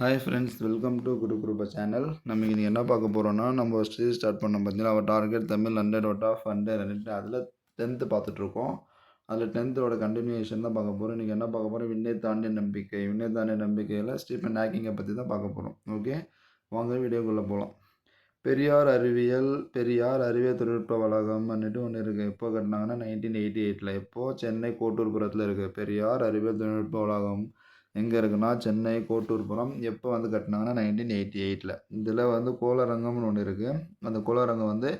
Hi friends welcome to Guru Gurupa channel நம்ம இன்னைக்கு என்ன பார்க்க போகிறோம்னா நம்ம ஸ்டேஜ் ஸ்டார்ட் பண்ணோம் பார்த்தீங்கன்னா அவர் target Tamil hundred out of hundred ரெண்டு. அதில் டென்த்து பார்த்துட்ருக்கோம். அதில் டென்த்தோட கண்டினியூஷன் தான் பார்க்க போகிறோம் இன்றைக்கி என்ன பார்க்க போகிறோம் விண்ணை தாண்டிய நம்பிக்கை. விண்ணை தாண்டிய நம்பிக்கையில் ஸ்டீஃபன் ஹேக்கிங்கை பற்றி தான் பார்க்க போகிறோம் ஓகே வாங்க வீடியோக்குள்ளே போகலாம் பெரியார் அறிவியல் பெரியார் அறிவியல் தொழில்நுட்ப வளாகம் வந்துட்டு ஒன்று இருக்குது எப்போ கட்டினாங்கன்னா நைன்டீன் எயிட்டி எயிட்டில் இப்போது சென்னை கோட்டூர்புரத்தில் இருக்குது பெரியார் அறிவியல் தொழில்நுட்ப வளாகம். எங்கே இருக்குன்னா சென்னை கோட்டூர்புரம். எப்போ வந்து கட்டினாங்கன்னா நைன்டீன் எயிட்டி எயிட்டில் இதில் வந்து கோளரங்கம்னு ஒன்று இருக்குது அந்த கோளரங்கம் வந்து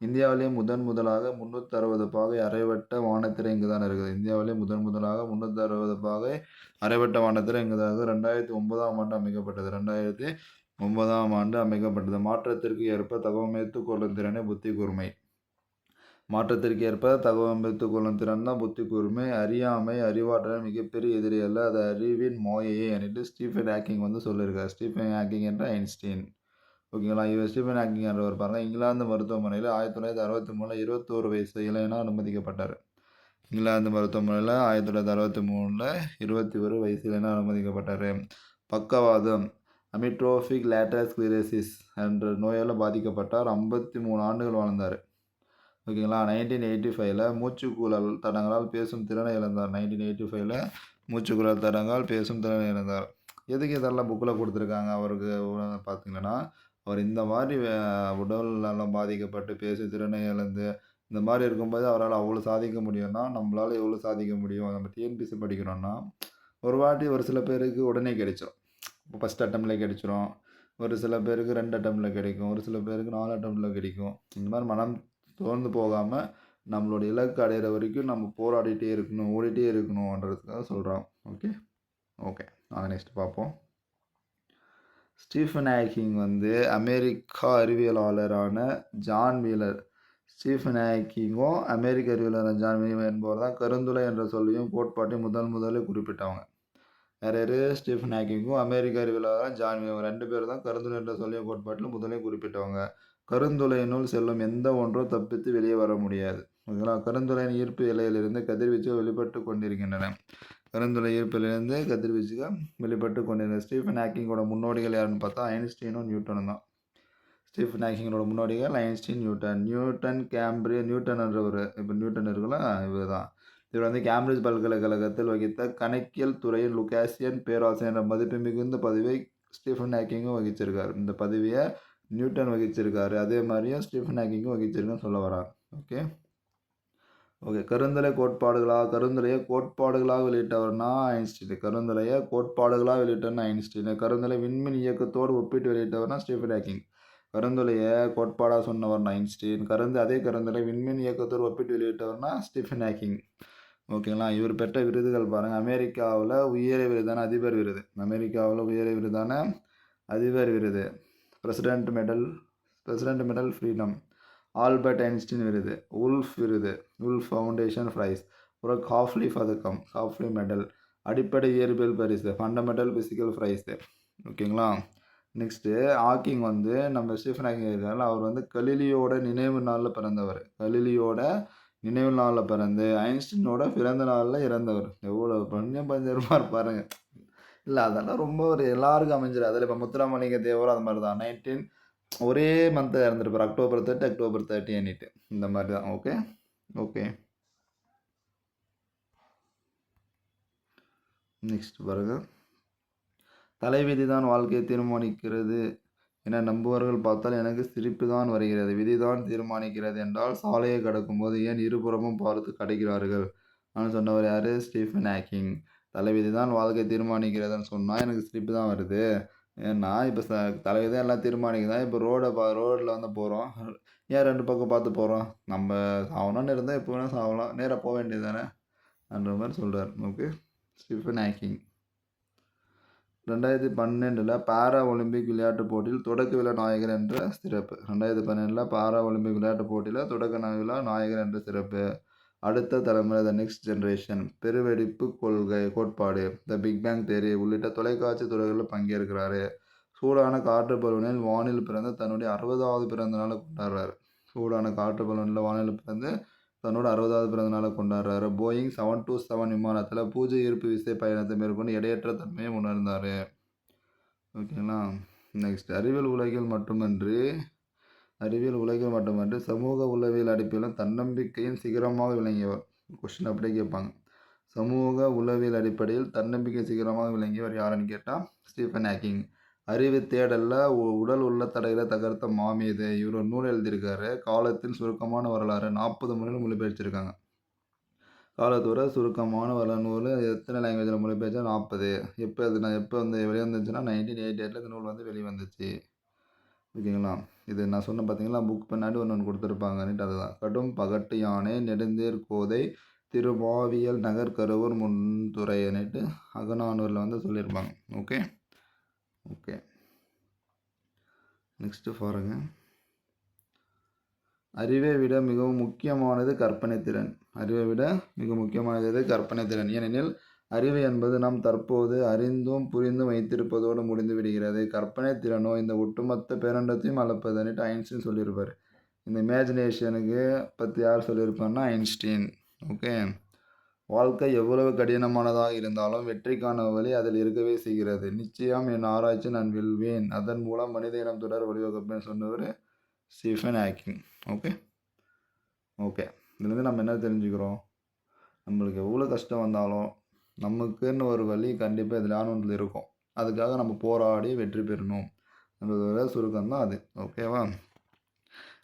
இந்தியாவிலேயே முதன் முதலாக முந்நூற்றி அறுபது பாகை அரைவட்ட வானத்திரை இங்கே தான் இருக்குது. இந்தியாவிலேயே முதன் முதலாக முந்நூற்றி அறுபது பாகை அரைவட்ட வானத்திரை இங்கே தான் இருக்குது ரெண்டாயிரத்தி ஒன்பதாம் ஆண்டு அமைக்கப்பட்டது. ரெண்டாயிரத்தி ஒன்பதாம் ஆண்டு அமைக்கப்பட்டது. மாற்றத்திற்கு ஏற்ப தகவமைத்து கொள்ளும் திறனை புத்தி கூர்மை. மாற்றத்திற்கு ஏற்ப தகவமைத்து கொள்ளும் திறன் தான் புத்தி கூர்மை. அறியாமை அறிவாற்றல் மிகப்பெரிய எதிரி அல்ல. அது அறிவின் மோயையே என்கிட்டு ஸ்டீஃபன் ஹேக்கிங் வந்து சொல்லியிருக்கார். ஸ்டீஃபன் ஹேக்கிங் என்ற ஐன்ஸ்டீன். ஓகேங்களா? இவர் ஸ்டீஃபன் ஹேக்கிங் என்றவர் பாருங்க. இங்கிலாந்து மருத்துவமனையில் ஆயிரத்தி தொள்ளாயிரத்தி அறுபத்தி மூணில் இருபத்தோரு வயசு இளைஞனாக அனுமதிக்கப்பட்டார். இங்கிலாந்து மருத்துவமனையில் ஆயிரத்தி தொள்ளாயிரத்தி அறுபத்தி மூணில் இருபத்தி ஒரு வயசு இளைஞனாக அனுமதிக்கப்பட்டார். பக்கவாதம் அமிட்ரோஃபிக் லேட்டர் ஸ்க்ளீரோசிஸ் என்ற நோயால் பாதிக்கப்பட்டார். ஐம்பத்தி மூணு ஆண்டுகள் வாழ்ந்தார். ஓகேங்களா? நைன்டீன் எயிட்டி ஃபைவ்ல மூச்சுக்குழல் தடங்களால் பேசும் திறனை இழந்தார். நைன்டீன் எயிட்டி ஃபைவ்ல மூச்சுக்குழல் தடங்கால் பேசும் திறனை இழந்தார். எதுக்கு இதெல்லாம் புக்கில் கொடுத்துருக்காங்க? அவருக்கு பார்த்தீங்கன்னா அவர் இந்த மாதிரி உடல் நலம் பாதிக்கப்பட்டு பேசும் திறனை இழந்து இந்த மாதிரி இருக்கும்போது அவரால் அவ்வளோ சாதிக்க முடியும்னா நம்மளால் எவ்வளோ சாதிக்க முடியும்? நம்ம டிஎன்பிசி படிக்கிறோன்னா ஒரு வாட்டி ஒரு சில பேருக்கு உடனே கிடைச்சிரும். இப்போ ஃபஸ்ட் அட்டம்ப்டில் கிடைச்சிரும். ஒரு சில பேருக்கு ரெண்டு அட்டம்ப்டில் கிடைக்கும். ஒரு சில பேருக்கு நாலு அட்டம்ப்டில் கிடைக்கும். இந்த மாதிரி மனம் சோர்ந்து போகாமல் நம்மளோட இலக்கு அடையிற வரைக்கும் நம்ம போராடிட்டே இருக்கணும் ஓடிட்டே இருக்கணுன்றதுக்காக சொல்கிறான் ஓகே ஓகே நாங்கள் நெக்ஸ்ட் பார்ப்போம். ஸ்டீஃபன் ஹேக்கிங் வந்து அமெரிக்கா அறிவியலாளரான ஜான் வீலர் ஸ்டீஃபன் ஹேக்கிங்கும் அமெரிக்க அறிவியலாளர் ஜான் வீலர் என்பவர் தான் கருந்துளை என்ற சொல்லியும் கோட்பாட்டையும் முதல் முதலில் குறிப்பிட்டவங்க. வேறு யார் ஸ்டீஃபன் ஹேக்கிங்கும் அமெரிக்க அறிவியலாளர் ஜான் வீலர் ரெண்டு பேர் தான் கருந்துளை என்ற சொல்லியும் கோட்பாட்டில் முதலே குறிப்பிட்டவங்க. கருந்துளையினுள் செல்லும் எந்த ஒன்றோ தப்பித்து வெளியே வர முடியாது. ஓகேங்களா கருந்துளையின் ஈர்ப்பு எல்லையிலிருந்து கதிர்வீச்சுகள் வெளிப்பட்டு கொண்டிருக்கின்றன. கருந்துளை ஈர்ப்பிலிருந்து கதிர்வீச்சுகள் வெளிப்பட்டு கொண்டிருந்தன ஸ்டீஃபன் ஹேக்கிங்கோட முன்னோடிகள் யாருன்னு பார்த்தா ஐன்ஸ்டீனும் நியூட்டனும் தான். ஸ்டீஃபன் ஹேக்கிங்கோட முன்னோடிகள் ஐன்ஸ்டீன் நியூட்டன். நியூட்டன் கேம்பிரிய நியூட்டன்ன்றவர் இப்போ நியூட்டன் இருக்குல்ல இவர் தான். இவர் வந்து கேம்பிரிட்ஜ் பல்கலைக்கழகத்தில் வகித்த கணக்கியல் துறையில் லுகாசியன் பேராசிரியர் மதிப்பு மிகுந்த பதவியை ஸ்டீஃபன் ஹேக்கிங்கும் வகிச்சிருக்கார். இந்த பதவியை நியூட்டன் வகிச்சிருக்காரு. அதே மாதிரியும் ஸ்டீஃபன் ஹாக்கிங்கும் வகிச்சிருக்குன்னு சொல்ல வராங்க. ஓகே? ஓகே. கருந்தலை கோட்பாடுகளாக கருந்தலையை கோட்பாடுகளாக வெளியிட்டவர்னா ஐன்ஸ்டீன். கருந்தலையை கோட்பாடுகளாக வெளியிட்டவர்னா ஐன்ஸ்டீன். கருந்தலை விண்மின் இயக்கத்தோடு ஒப்பிட்டு வெளியிட்டவர்னா ஸ்டீஃபன் ஹாக்கிங். கருந்துளையை கோட்பாடாக சொன்னவர்னா ஐன்ஸ்டீன். கருந்து அதே கருந்தலை விண்மின் இயக்கத்தோடு ஒப்பிட்டு வெளியிட்டவர்னா ஸ்டீஃபன் ஹாக்கிங். ஓகேங்களா? இவர் பெற்ற விருதுகள் பாருங்கள் அமெரிக்காவில் உயரிய விருதான அதிபர் விருது. அமெரிக்காவில் உயரிய விருதான அதிபர் விருது. President medal president medal freedom. Albert Einstein விருது. உல்ஃப் விருது. Wolf foundation prize. அப்புறம் காஃப்லி பதக்கம். Copley medal. அடிப்படை இயற்பியல் பரிசு. Fundamental physical prize. ஓகேங்களா? நெக்ஸ்ட்டு ஹாக்கிங் வந்து நம்ம ஸ்டீஃபன் ஹாக்கிங் இருக்காங்க அவர் வந்து கலிலியோட நினைவு நாளில் பிறந்தவர். கலிலியோட நினைவு நாளில் பிறந்து ஐன்ஸ்டீனோட பிறந்த நாளில் இறந்தவர். எவ்வளோ பஞ்சம் பஞ்சமாக இருப்பாருங்க. இல்லை அதெல்லாம் ரொம்ப ஒரு எல்லாருக்கும் அமைஞ்சிடும் அதில் இப்போ முத்துராமலிங்க தேவர் அது மாதிரி தான். நைன்டீன் ஒரே மந்த்து இறந்துருப்பார். அக்டோபர் தேர்ட்டி அக்டோபர் தேர்ட்டி அன்னிட்டு இந்த மாதிரி தான். ஓகே ஓகே நெக்ஸ்ட் பாருங்க. தலைவிதி தான் வாழ்க்கையை தீர்மானிக்கிறது. என நம்புவர்கள் பார்த்தால் எனக்கு சிரிப்பு தான் வருகிறது. விதி தான் தீர்மானிக்கிறது என்றால் சாலையை கடக்கும்போது ஏன் இருபுறமும் பார்த்து கிடைக்கிறார்கள்? நான் சொன்னவர் யார்? Stephen Hawking. தலைவிதி தான் வாழ்க்கை தீர்மானிக்கிறதுன்னு சொன்னால் எனக்கு சிரிப்பு தான் வருது. ஏன்னா இப்போ ச தலைவிதி தான் எல்லாம் தீர்மானிக்குதான் இப்போ ரோடை பா ரோட்டில் வந்து போகிறோம் ஏன் ரெண்டு பக்கம் பார்த்து போகிறோம் நம்ம சாகணும்னு இருந்தால் எப்போ வேணால் சாகலாம் நேராக போக வேண்டியது தானே அன்ற மாதிரி சொல்கிறார் நமக்கு ஸ்டிஃபன் ஹேக்கிங் ரெண்டாயிரத்தி பன்னெண்டில் பாரா ஒலிம்பிக் விளையாட்டுப் போட்டியில் தொடக்க விழா நாயகர் என்ற சிறப்பு. ரெண்டாயிரத்தி பன்னெண்டில் பாரா ஒலிம்பிக் விளையாட்டுப் போட்டியில் தொடக்க விழா நாயகர் என்ற சிறப்பு. அடுத்த தலைமுறை த நெக்ஸ்ட் ஜென்ரேஷன் பெருவெடிப்பு கொள்கை கோட்பாடு. த பிக் பேங் தேரி உள்ளிட்ட தொலைக்காட்சி துறைகளில் பங்கேற்கிறாரு. சூடான காற்று பலூனில் வானில் பிறந்து தன்னுடைய அறுபதாவது பிறந்த நாளை கொண்டாடுறாரு. சூடான காற்று பலூனில் வானில் பிறந்து தன்னோட அறுபதாவது பிறந்த நாளை கொண்டாடுறாரு. போயிங் செவன் டூ செவன் விமானத்தில் பூஜை ஈர்ப்பு விசை பயணத்தை மேற்கொண்டு எடையற்ற தன்மையை உணர்ந்தார். ஓகேங்களா நெக்ஸ்ட் அறிவியல் உலகில் மட்டுமின்றி அறிவியல் உலகில் மட்டுமன்றி சமூக உளவியல் அடிப்பிலும் தன்னம்பிக்கையின் சிகரமாக விளங்கியவர். கொஸ்டின் அப்படியே கேட்பாங்க. சமூக உளவியல் அடிப்படையில் தன்னம்பிக்கை சிகரமாக விளங்கியவர் யாருன்னு கேட்டால் ஸ்டீஃபன் ஹேக்கிங் அறிவு தேடல்ல உ- உடல் உள்ள தடைகளை தகர்த்த மாமேது இவர் நூல் எழுதியிருக்காரு. காலத்தின் சுருக்கமான வரலாறு நாற்பது மொழியில் மொழிபெயர்ச்சிருக்காங்க. காலத்தோட சுருக்கமான வரலாறு நூல் எத்தனை லாங்குவேஜில் மொழிபெயர்ச்சா நாற்பது. எப்போ அது நான் எப்போ வந்து வெளிவந்துச்சுன்னா நைன்டீன் எயிட்டி எயிட்டில் இந்த நூல் வந்து வெளிவந்துச்சு. ஓகேங்களா? இது நான் சொன்ன பார்த்தீங்களா புக் பின்னாடி ஒன்று ஒன்று கொடுத்துருப்பாங்கன்ட்டு அதுதான். கடும் பகட்டு யானை நெடுந்தேர் கோதை திருவாவியல் நகர் கருவூர் முன்துறைன்னுட்டு அகநானூரில் வந்து சொல்லியிருப்பாங்க. ஓகே ஓகே நெக்ஸ்ட்டு பாருங்க. அறிவை விட மிகவும் முக்கியமானது கற்பனை திறன் அறிவை விட மிக முக்கியமானது கற்பனை திறன் ஏனெனில் அறிவு என்பது நாம் தற்போது அறிந்தும் புரிந்தும் வைத்திருப்பதோடு முடிந்து விடுகிறது கற்பனை திறனோ இந்த ஒட்டுமொத்த பேரண்டத்தையும் அளப்பதுன்னுட்டு ஐன்ஸ்டீன் சொல்லியிருப்பார். இந்த இமேஜினேஷனுக்கு பற்றி யார் சொல்லியிருப்பார்னா ஐன்ஸ்டீன். ஓகே? வாழ்க்கை எவ்வளவு கடினமானதாக இருந்தாலும் வெற்றிக்கான வழி அதில் இருக்கவே செய்கிறது. நிச்சயம் என் ஆராய்ச்சி நான் வெல்வேன். அதன் மூலம் மனித இனம் தொடர் வழிவகுப்பேன் சொன்னவர் ஸ்டீஃபன் ஹேக்கிங். ஓகே? ஓகே. இதுலேருந்து நம்ம என்ன தெரிஞ்சுக்கிறோம்? நம்மளுக்கு எவ்வளோ கஷ்டம் வந்தாலும் நமக்குன்னு ஒரு வழி கண்டிப்பாக இதில் ஒன்றில் இருக்கும். அதுக்காக நம்ம போராடி வெற்றி பெறணும். நம்மளோட சுருக்கம் தான் அது. ஓகேவா?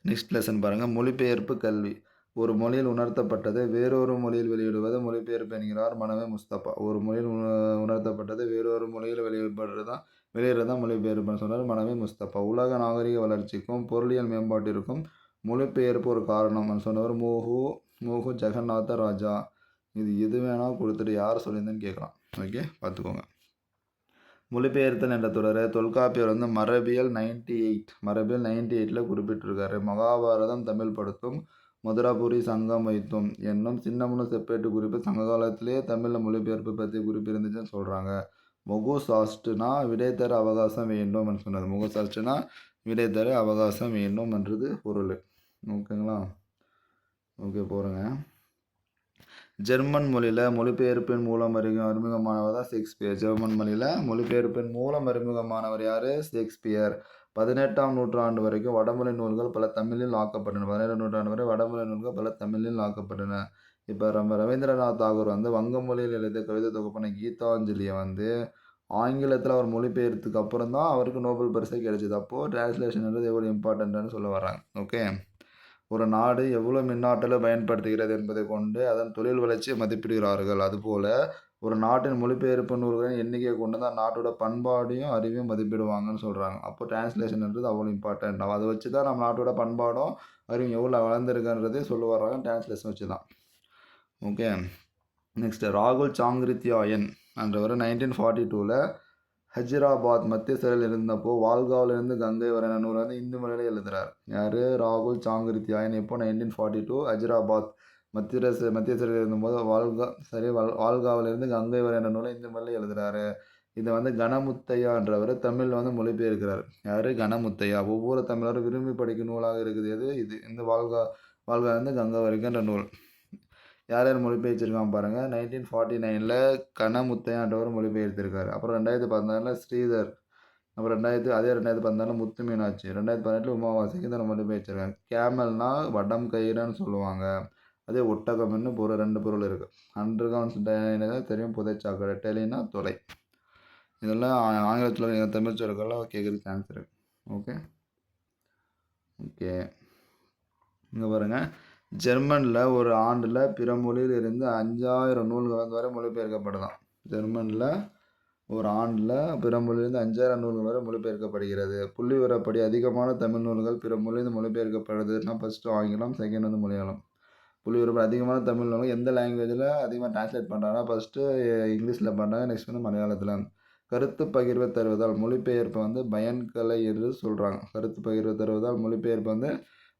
நெக்ஸ்ட் லெசன் பாருங்கள் மொழிபெயர்ப்பு கல்வி. ஒரு மொழியில் உணர்த்தப்பட்டதை வேறொரு மொழியில் வெளியிடுவது மொழிபெயர்ப்பு என்கிறார் மனமே முஸ்தபா. ஒரு மொழியில் உண- உணர்த்தப்பட்டதை வேறொரு மொழியில் வெளியிடுறது தான் வெளியிடுறது தான் மொழிபெயர்ப்புன்னு சொன்னார் மனமே முஸ்தபா. உலக நாகரிக வளர்ச்சிக்கும் பொருளியல் மேம்பாட்டிற்கும் மொழிபெயர்ப்பு ஒரு காரணம் சொன்னவர் மோகு மோகு ஜெகநாத ராஜா. இது எது வேணால் கொடுத்துட்டு யார் சொல்லியிருந்தேன்னு கேட்கலாம். ஓகே பார்த்துக்கோங்க. மொழிபெயர்த்தல் என்ற தொடரை தொல்காப்பியர் வந்து மரபியல் நைன்டி எயிட் மரபியல் நைன்டி எயிட்டில் குறிப்பிட்டிருக்காரு. மகாபாரதம் தமிழ் படுத்தும் மதுராபுரி சங்கம் வைத்தும் என்னும் சின்னமுன செப்பேட்டு குறிப்பு சங்க காலத்திலேயே தமிழில் மொழிபெயர்ப்பு பற்றி குறிப்பு இருந்துச்சுன்னு சொல்கிறாங்க முகு சாஸ்டுனா விடைத்தர அவகாசம் வேண்டும் சொன்னது முகு சாஸ்டுனா விடை அவகாசம் வேண்டும் என்றது பொருள். ஓகேங்களா ஓகே போகிறேங்க ஜெர்மன் மொழியில் மொழிபெயர்ப்பின் மூலம் அறிமுக அறிமுகமானவர் தான் ஷேக்ஸ்பியர். ஜெர்மன் மொழியில் மொழிபெயர்ப்பின் மூலம் அறிமுகமானவர் யார்? ஷேக்ஸ்பியர். பதினெட்டாம் நூற்றாண்டு வரைக்கும் வடமொழி நூல்கள் பல தமிழில் ஆக்கப்பட்டன. பதினெட்டாம் நூற்றாண்டு வரை வடமொழி நூல்கள் பல தமிழில் ஆக்கப்பட்டன. இப்போ நம்ம ரவீந்திரநாத் தாகூர் வந்து வங்க மொழியில் எழுதிய கவிதை தொகுப்பான கீதாஞ்சலியை வந்து ஆங்கிலத்தில் அவர் மொழிபெயர்த்துக்கு அப்புறம் தான் அவருக்கு நோபல் பரிசு கிடைச்சது. அப்போது டிரான்ஸ்லேஷன்ன்றது எவ்வளோ இம்பார்ட்டண்ட்டுன்னு சொல்ல வராங்க ஓகே ஒரு நாடு எவ்வளோ மின்னாற்றலை பயன்படுத்துகிறது என்பதை கொண்டு அதன் தொழில் வளர்ச்சியை மதிப்பிடுகிறார்கள். அதுபோல் ஒரு நாட்டின் மொழிபெயர்ப்பு நூல்களின் எண்ணிக்கையை கொண்டு தான் நாட்டோட பண்பாடையும் அறிவையும் மதிப்பிடுவாங்கன்னு சொல்கிறாங்க அப்போ டிரான்ஸ்லேஷன்ன்றது அவ்வளோ இம்பார்ட்டண்ட் அதை வச்சு தான் நம்ம நாட்டோட பண்பாடும் அறிவும் எவ்வளோ வளர்ந்துருக்குன்றதே சொல்ல வர்றாங்க டிரான்ஸ்லேஷன் வச்சு தான். ஓகே நெக்ஸ்ட்டு ராகுல் சாங்கிருத்யாயன் என்றவர் நைன்டீன் ஃபார்ட்டி டூவில் ஹஜிராபாத் மத்திய சிறையில் இருந்தப்போ வால்காவிலிருந்து கங்கை வர நூல் வந்து இந்து மொழியில் எழுதுறார். யார்? ராகுல் சாங்கிருத்யாயன் இப்போ நைன்டீன் ஃபார்ட்டி டூ ஹஜிராபாத் மத்திய மத்திய சிறையில் இருந்தபோது வால்கா சரி வால் வால்காவிலிருந்து கங்கை வர என்ற நூலை இந்து மொழியில் எழுதுறாரு. இதை வந்து கணமுத்தையான்றவர் தமிழில் வந்து மொழிபெயர்க்கிறார். யார்? கணமுத்தையா ஒவ்வொரு தமிழரும் விரும்பி படிக்கும் நூலாக இருக்குது. எது? இது. இந்த வால்கா வாழ்கா வந்து கங்கை வரைக்கும்ன்ற நூல் யார் யார் மொழிபெயர்த்திருக்கான் பாருங்கள் நைன்டீன் ஃபார்ட்டி நைனில் கணமுத்தையான்றவர் மொழிபெயர்த்திருக்காரு. அப்புறம் ரெண்டாயிரத்தி பதினாலில் ஸ்ரீதர். அப்புறம் ரெண்டாயிரத்தி அதே ரெண்டாயிரத்தி பதினாலில் முத்து மீனாட்சி ரெண்டாயிரத்தி பதினெட்டில் உமாவாசைக்கு இந்த மொழிபெயர்த்திருக்காங்க. கேமல்னா வடம் கயிறுன்னு சொல்லுவாங்க. அதே ஒட்டகம்னு பொருள் ரெண்டு பொருள் இருக்குது அண்டர் கான்ஸ் தெரியும் புதைச்சாக்கடை டெலினா தொலை. இதெல்லாம் ஆங்கிலத்தில் தமிழ் சொற்கள்லாம் கேட்குறதுக்கு சான்ஸ் இருக்குது ஓகே ஓகே இங்கே பாருங்கள் ஜெர்மனில் ஒரு ஆண்டில் பிற மொழியில் இருந்து அஞ்சாயிரம் நூல்கள் வரை மொழிபெயர்க்கப்படுதான். ஜெர்மனில் ஒரு ஆண்டில் பிற மொழியிலிருந்து அஞ்சாயிரம் நூல்கள் வரை மொழிபெயர்க்கப்படுகிறது. புள்ளி விவரப்படி அதிகமான தமிழ் நூல்கள் பிற மொழியிலிருந்து மொழிபெயர்க்கப்படுதுன்னா ஃபஸ்ட்டு ஆங்கிலம் செகண்ட் வந்து மலையாளம். புள்ளி விவரப்படி அதிகமான தமிழ் நூல்கள் எந்த லாங்குவேஜில் அதிகமாக டிரான்ஸ்லேட் பண்ணுறாங்கன்னா ஃபஸ்ட்டு இங்கிலீஷில் பண்ணுறாங்க நெக்ஸ்ட் வந்து மலையாளத்தில். கருத்து பகிர்வை தருவதால் மொழிபெயர்ப்பு வந்து பயன்கலை என்று சொல்கிறாங்க கருத்து பகிர்வை தருவதால் மொழிபெயர்ப்பு வந்து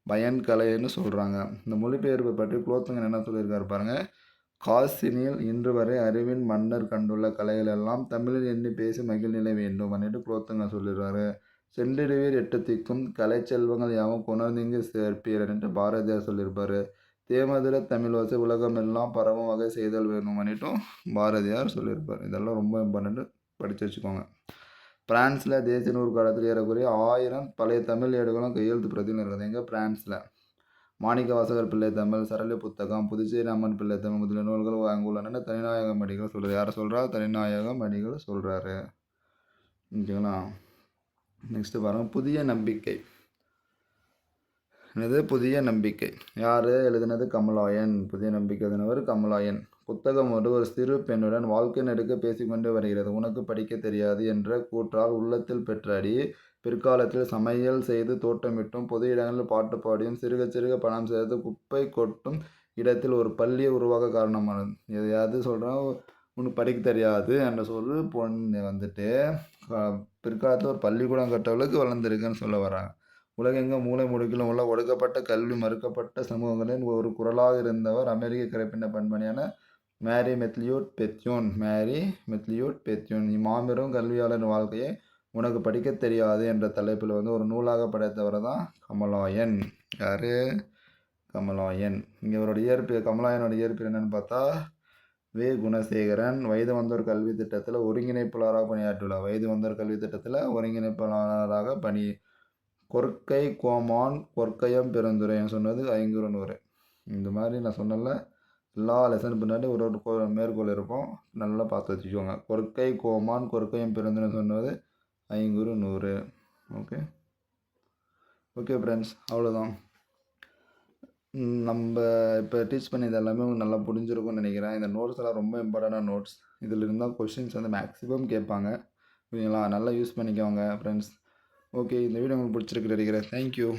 பயன் கலைன்னு சொல்கிறாங்க இந்த மொழிபெயர்ப்பு பற்றி குலோத்துங்கன் என்ன சொல்லியிருக்காரு பாருங்கள் காசினியில் இன்று வரை அறிவின் மன்னர் கண்டுள்ள கலைகள் எல்லாம் தமிழில் எண்ணி பேசி மகிழ்நிலை வேண்டும் பண்ணிட்டு குலோத்துங்கன் சொல்லிடுறாரு. சென்றிடுவீர் எட்டு திக்கும் கலை செல்வங்கள் யாவும் புணர்ந்தீங்கு என்று பாரதியார் சொல்லியிருப்பார். தேமதுர தமிழ் வசை உலகமெல்லாம் பரவும் வகை செய்தல் வேணும் பண்ணிட்டும் பாரதியார் சொல்லியிருப்பார். இதெல்லாம் ரொம்ப இம்பார்ட்டண்ட்டு படித்து வச்சுக்கோங்க. பிரான்ஸில் தேசிய நூற்காலத்தில் ஏறக்குறைய ஆயிரம் பழைய தமிழ் ஏடுகளும் கையெழுத்து பிரதியும் இருக்குது எங்கே பிரான்ஸில் மாணிக்க வாசகர் பிள்ளை தமிழ் சரளி புத்தகம் புதுச்சேரி அம்மன் பிள்ளை தமிழ் முதலிய நூல்கள் அங்கே உள்ளன தனிநாயகம் அடிகள் சொல்கிறார் யார் சொல்கிறா தனிநாயகம் அடிகள் சொல்கிறாரு ஓகேங்களா? நெக்ஸ்ட்டு பாருங்கள் புதிய நம்பிக்கை. என்னது? புதிய நம்பிக்கை. யார் எழுதினது? கமலாயன். புதிய நம்பிக்கை எழுதினவர் கமலாயன். புத்தகம் ஒரு ஒரு சிறு பெண்ணுடன் வாழ்க்கை நெடுக்க பேசிக்கொண்டு வருகிறது. உனக்கு படிக்க தெரியாது என்ற கூற்றால் உள்ளத்தில் பெற்றடி. பிற்காலத்தில் சமையல் செய்து தோட்டமிட்டும் பொது இடங்களில் பாட்டு பாடியும் சிறுக சிறுக பணம் சேர்த்து குப்பை கொட்டும் இடத்தில் ஒரு பள்ளியை உருவாக்க காரணமானது எதையாவது சொல்கிறேன் உனக்கு படிக்க தெரியாது என்ற சொல்லு பொண்ணு வந்துட்டு பிற்காலத்தில் ஒரு பள்ளிக்கூடம் கட்டவளுக்கு வளர்ந்துருக்குன்னு சொல்ல வராங்க. உலகெங்கும் மூளை முடுக்கிலும் உள்ள ஒடுக்கப்பட்ட கல்வி மறுக்கப்பட்ட சமூகங்களின் ஒரு குரலாக இருந்தவர் அமெரிக்க கரைப்பின பண்பணியான Mary McLeod Bethune Mary McLeod Bethune இம்மாபெரும் கல்வியாளர் வாழ்க்கையை உனக்கு படிக்க தெரியாது என்ற தலைப்பில் வந்து ஒரு நூலாக படைத்தவர் தான் கமலாயன். யார்? கமலாயன். இங்கே அவரோட இயற்பு கமலாயனோட இயற்பு என்னென்னு பார்த்தா வே. குணசேகரன் வயது வந்தோர் கல்வி திட்டத்தில் ஒருங்கிணைப்பாளராக பணியாற்றியுள்ளார். வயது வந்தோர் கல்வி திட்டத்தில் ஒருங்கிணைப்பாளராக பணி கொற்கை கோமான் கொற்கையம் பெருந்துரைன்னு சொன்னது ஐங்குறுநூறு. இந்த மாதிரி நான் சொன்னல எல்லா லெசன் பின்னாடி ஒரு ஒரு கோ- மேற்கோள் இருக்கும் நல்லா பார்த்து வச்சுக்கோங்க. கொற்கை கோமான் கொற்கையும் பிறந்தனு சொன்னது ஐங்குறு நூறு. ஓகே ஓகே ஃப்ரெண்ட்ஸ் அவ்வளோதான் நம்ம இப்போ டீச் பண்ணியது எல்லாமே உங்களுக்கு நல்லா புரிஞ்சிருக்கும்னு நினைக்கிறேன். இந்த நோட்ஸ் எல்லாம் ரொம்ப இம்பார்ட்டண்டான நோட்ஸ் இதில் இருந்தால் கொஷின்ஸ் வந்து மேக்ஸிமம் கேட்பாங்க. ஓகேங்களா நல்லா யூஸ் பண்ணிக்கோங்க ஃப்ரெண்ட்ஸ் ஓகே இந்த வீடியோ உங்களுக்கு பிடிச்சிருக்கு நினைக்கிறேன். தேங்க்யூ